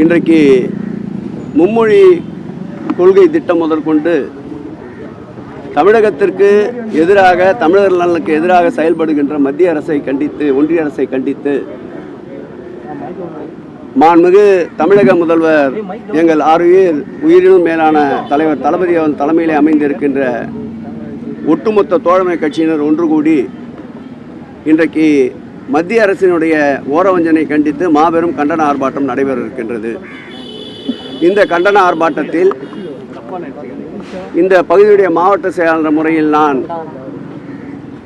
இன்றைக்கு மும்மொழி கொள்கை திட்டம் முதற்கொண்டு தமிழகத்திற்கு எதிராக தமிழர் நலனுக்கு எதிராக செயல்படுகின்ற மத்திய அரசை கண்டித்து ஒன்றிய அரசை கண்டித்து மாண்புமிகு தமிழக முதல்வர் எங்கள் ஆறுயிர் உயிரினும் மேலான தலைவர் தளபதி அவன் தலைமையிலே அமைந்திருக்கின்ற ஒட்டுமொத்த தோழமை கட்சியினர் ஒன்று கூடி இன்றைக்கு மத்திய அரசினுடைய ஓரவஞ்சனை கண்டித்து மாபெரும் கண்டன ஆர்ப்பாட்டம் நடைபெற இருக்கின்றது இந்த கண்டன ஆர்ப்பாட்டத்தில் இந்த பகுதியுடைய மாவட்ட செயலாளர் முறையில் நான்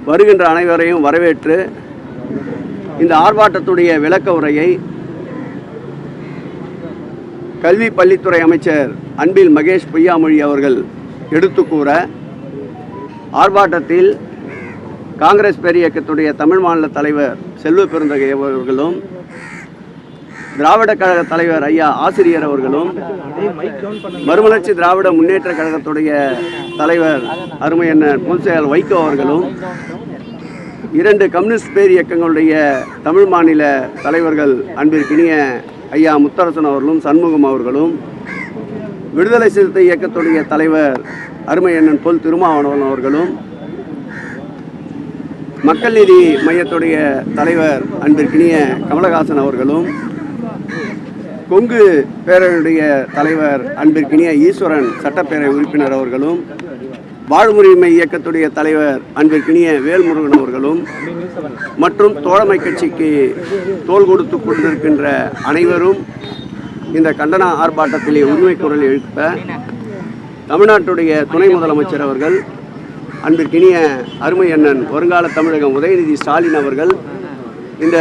வருகின்ற அனைவரையும் வரவேற்று இந்த ஆர்ப்பாட்டத்துடைய விளக்க உரையை கல்வி பள்ளித்துறை அமைச்சர் அன்பில் மகேஷ் பொய்யாமொழி அவர்கள் எடுத்து கூற ஆர்ப்பாட்டத்தில் காங்கிரஸ் பேரியக்கத்துடைய தமிழ் மாநில தலைவர் செல்வ பெருந்தகை அவர்களும் திராவிட கழக தலைவர் ஐயா ஆசிரியர் அவர்களும் மறுமலர்ச்சி திராவிட முன்னேற்ற கழகத்துடைய தலைவர் அருமை அண்ணன் பொன்செயல் வைகோ அவர்களும் இரண்டு கம்யூனிஸ்ட் பேர் இயக்கங்களுடைய தமிழ் மாநில தலைவர்கள் அன்பிற்கினிய ஐயா முத்தரசன் அவர்களும் சண்முகம் அவர்களும் விடுதலை சிறுத்தை இயக்கத்துடைய தலைவர் அருமை அண்ணன் பொல் திருமாவளவன் அவர்களும் மக்கள் நீதி மையத்துடைய தலைவர் அன்பிற்கினிய கமலஹாசன் அவர்களும் கொங்கு பேரவையுடைய தலைவர் அன்பிற்கினிய ஈஸ்வரன் சட்டப்பேரவை உறுப்பினர் அவர்களும் வாழ்முரிமை இயக்கத்துடைய தலைவர் அன்பிற்கினிய வேல்முருகன் அவர்களும் மற்றும் தோழமை கட்சிக்கு தோள் கொடுத்து கொண்டிருக்கின்ற அனைவரும் இந்த கண்டன ஆர்ப்பாட்டத்திலே உரிமை குரல் எழுப்ப தமிழ்நாட்டுடைய துணை முதலமைச்சர் அவர்கள் அன்பிற்கினிய அருமை அண்ணன் வருங்கால தமிழகம் உதயநிதி ஸ்டாலின் அவர்கள் இந்த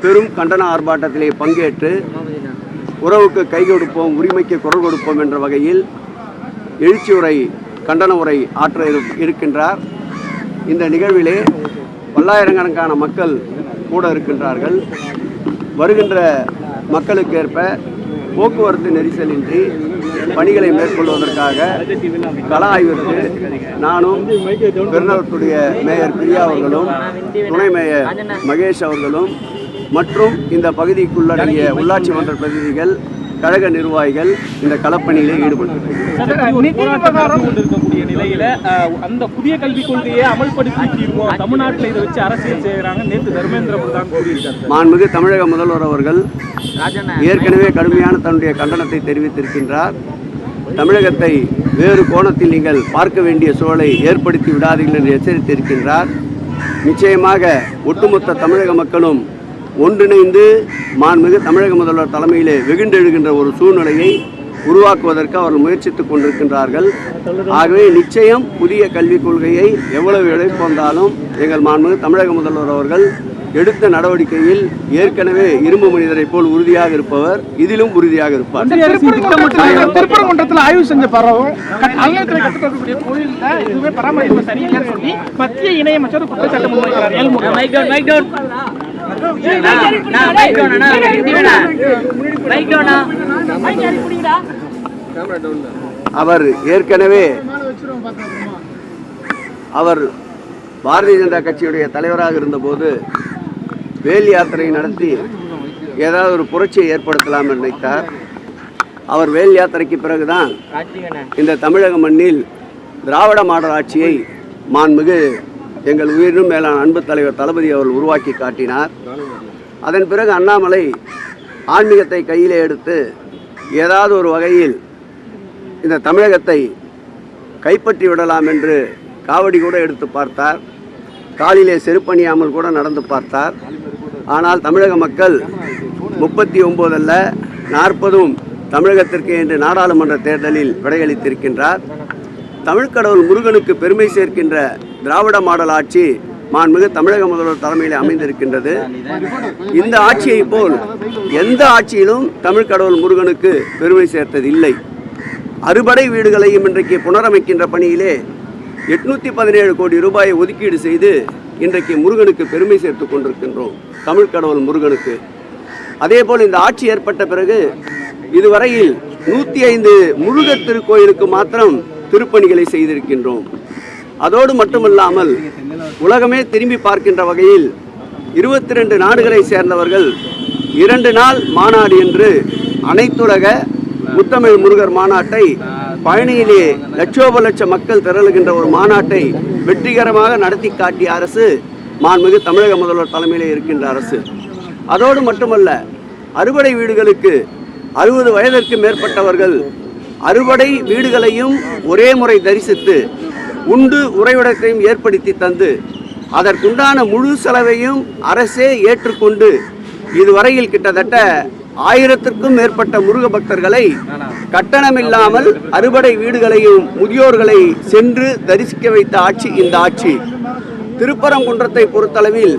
பெரும் கண்டன ஆர்ப்பாட்டத்திலே பங்கேற்று உறவுக்கு கை கொடுப்போம் உரிமைக்கு குரல் கொடுப்போம் என்ற வகையில் எழுச்சி உரை கண்டன உரை ஆற்ற இரு- இருக்கின்றார். இந்த நிகழ்விலே பல்லாயிரக்கணக்கான மக்கள் கூட இருக்கின்றார்கள். வருகின்ற மக்களுக்கேற்ப போக்குவரத்து நெரிசலின்றி பணிகளை மேற்கொள்வதற்காக கள ஆய்விற்கு நானும் பெருநகரத்துடைய மேயர் பிரியா அவர்களும் துணை மேயர் மகேஷ் அவர்களும் மற்றும் இந்த பகுதிக்குள்ளடங்கிய உள்ளாட்சி மன்ற பிரதிநிதிகள் கழக நிர்வாகிகள் இந்த களப்பணியிலே ஈடுபட்டு போராட்டம் கொண்டிருக்கக்கூடிய நிலையில அஹ், அந்த புதிய கல்விக் கொள்கையை அமல்படுத்தி தீர்வோம் தமிழ்நாட்டில் இதை வச்சு அரசியல் செய்யறாங்க நேற்று தர்மேந்திர பிரதான் கூறியிருக்காரு. மாண்புமிகு தமிழக முதல்வர் அவர்கள் ஏற்கனவே கடுமையான தன்னுடைய கண்டனத்தை தெரிவித்திருக்கின்றார். தமிழகத்தை வேறு கோணத்தில் நீங்கள் பார்க்க வேண்டிய சூழலை ஏற்படுத்தி விடாதீர்கள் என்று எச்சரித்திருக்கின்றார். நிச்சயமாக ஒட்டுமொத்த தமிழக மக்களும் ஒன்றிணைந்து மாண்புமிகு தமிழக முதல்வர் தலைமையிலே வெகுண்டெழுகின்ற ஒரு சூழ்நிலையை உருவாக்குவதற்கு அவர்கள் முயற்சித்துக் கொண்டிருக்கின்றார்கள். ஆகவே நிச்சயம் புதிய கல்விக் கொள்கையை எவ்வளவு இழைப்பு வந்தாலும் எங்கள் மாண்புமிகு தமிழக முதல்வர் அவர்கள் எடுத்த நடவடிக்கையில் ஏற்கனவே இரும்பு மனிதரை போல் உறுதியாக இருப்பவர் இதிலும் உறுதியாக இருப்பார். திருப்பரங்குன்றத்தில் ஆய்வு செஞ்ச பரவும் அறநிலையத்துறை கட்டுக்கக்கூடிய கோயில்ல இதுவே பராமரிப்பு சரியில்லைன்னு சொல்லி மத்திய இணையமைச்சர் குற்றச்சாட்டு முன்வைக்கிறார். அவர் ஏற்கனவே அவர் பாரதிய ஜனதா கட்சியுடைய தலைவராக இருந்தபோது வேல் யாத்திரை நடத்தி ஏதாவது ஒரு புரட்சியை ஏற்படுத்தலாம் நினைத்தார். அவர் வேல் யாத்திரைக்கு பிறகுதான் இந்த தமிழக மண்ணில் திராவிட மாடல் ஆட்சியை மாண்புமிகு எங்கள் உயிரினும் மேலான அன்பு தலைவர் தளபதி அவர்கள் உருவாக்கி காட்டினார். அதன் பிறகு அண்ணாமலை ஆன்மீகத்தை கையிலே எடுத்து ஏதாவது ஒரு வகையில் இந்த தமிழகத்தை கைப்பற்றி விடலாம் என்று காவடி கூட எடுத்து பார்த்தார். காலிலே செருப்பணியாமல் கூட நடந்து பார்த்தார். ஆனால் தமிழக மக்கள் முப்பத்தி ஒம்போதல்ல நாற்பதும் தமிழகத்திற்கு என்று நாடாளுமன்ற தேர்தலில் விடையளித்திருக்கின்றார். தமிழ்க்கடவுள் முருகனுக்கு பெருமை சேர்க்கின்ற திராவிட மாடல் ஆட்சி மாண்புமிகு தமிழக முதல்வர் தலைமையில் அமைந்திருக்கின்றது. இந்த ஆட்சியை போல் எந்த ஆட்சியிலும் தமிழ் கடவுள் முருகனுக்கு பெருமை சேர்த்தது இல்லை அறுபடை வீடுகளையும் இன்றைக்கு புனரமைக்கின்ற பணியிலே எட்நூற்றி பதினேழு கோடி ரூபாயை ஒதுக்கீடு செய்து இன்றைக்கு முருகனுக்கு பெருமை சேர்த்து கொண்டிருக்கின்றோம். தமிழ் கடவுள் முருகனுக்கு. அதேபோல் இந்த ஆட்சி ஏற்பட்ட பிறகு இதுவரையில் நூற்றி ஐந்து முருகர் திருக்கோயிலுக்கு மாத்திரம் திருப்பணிகளை செய்திருக்கின்றோம். அதோடு மட்டுமல்லாமல் உலகமே திரும்பி பார்க்கின்ற வகையில் இருபத்தி ரெண்டு நாடுகளை சேர்ந்தவர்கள் இரண்டு நாள் மாநாடு என்று அனைத்துலக முத்தமிழ் முருகர் மாநாட்டை பழனியிலே லட்சோப லட்ச மக்கள் திரளுகின்ற ஒரு மாநாட்டை வெற்றிகரமாக நடத்தி காட்டிய அரசு மாண்புமிகு தமிழக முதல்வர் தலைமையிலே இருக்கின்ற அரசு. அதோடு மட்டுமல்ல அறுவடை வீடுகளுக்கு அறுபது வயதிற்கு மேற்பட்டவர்கள் அறுவடை வீடுகளையும் ஒரே முறை தரிசித்து உண்டு உறைவிடத்தையும் ஏற்படுத்தி தந்து அதற்குண்டான முழு செலவையும் அரசே ஏற்றுக்கொண்டு இதுவரையில் கிட்டத்தட்ட ஆயிரத்திற்கும் மேற்பட்ட முருக பக்தர்களை கட்டணமில்லாமல் அறுபடை வீடுகளையும் முதியோர்களை சென்று தரிசிக்க வைத்த ஆட்சி இந்த ஆட்சி. திருப்பரங்குன்றத்தை பொறுத்தளவில்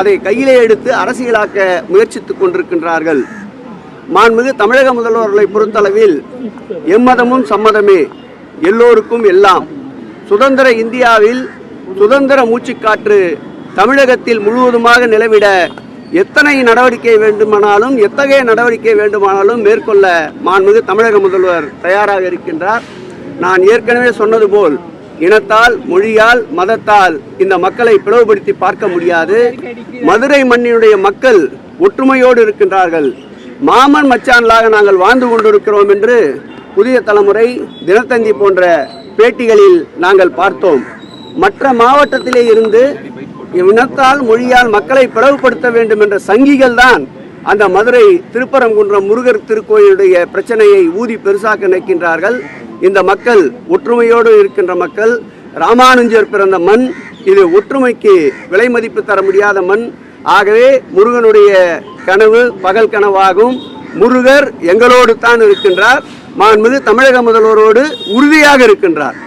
அதை கையிலே எடுத்து அரசியலாக்க முயற்சித்துக் கொண்டிருக்கின்றார்கள். மாண்புமிகு தமிழக முதல்வர்களை பொறுத்தளவில் எம்மதமும் சம்மதமே எல்லோருக்கும் எல்லாம். சுதந்திர இந்தியாவில் சுதந்திர மூச்சுக்காற்று தமிழகத்தில் முழுவதுமாக நிலவிட எத்தனை நடவடிக்கை வேண்டுமானாலும் எத்தகைய நடவடிக்கை வேண்டுமானாலும் மேற்கொள்ள மாண்புமிகு தமிழக முதல்வர் தயாராக இருக்கின்றார். நான் ஏற்கனவே சொன்னது போல் இனத்தால் மொழியால் மதத்தால் இந்த மக்களை பிளவுபடுத்தி பார்க்க முடியாது. மதுரை மண்ணினுடைய மக்கள் ஒற்றுமையோடு இருக்கின்றார்கள். மாமன் மச்சான்களாக நாங்கள் வாழ்ந்து கொண்டிருக்கிறோம் என்று புதிய தலைமுறை தினத்தந்தி போன்ற பேட்டிகளில் நாங்கள் பார்த்தோம். மற்ற மாவட்டத்திலே இருந்து இனத்தால் மொழியால் மக்களை பிளவுபடுத்த வேண்டும் என்ற சங்கிகள் தான் அந்த மதுரை திருப்பரங்குன்றம் முருகர் திருக்கோயிலுடைய பிரச்சனையை ஊதி பெருசாக்க நினைக்கின்றார்கள். இந்த மக்கள் ஒற்றுமையோடு இருக்கின்ற மக்கள் ராமானுஜர் பிறந்த மண் இது ஒற்றுமைக்கு விலை மதிப்பு தர முடியாத மண். ஆகவே முருகனுடைய கனவு பகல் கனவாகும். முருகர் எங்களோடு தான் இருக்கின்றார். மாண்புமிகு தமிழக முதல்வரோடு உறுதியாக இருக்கின்றார்.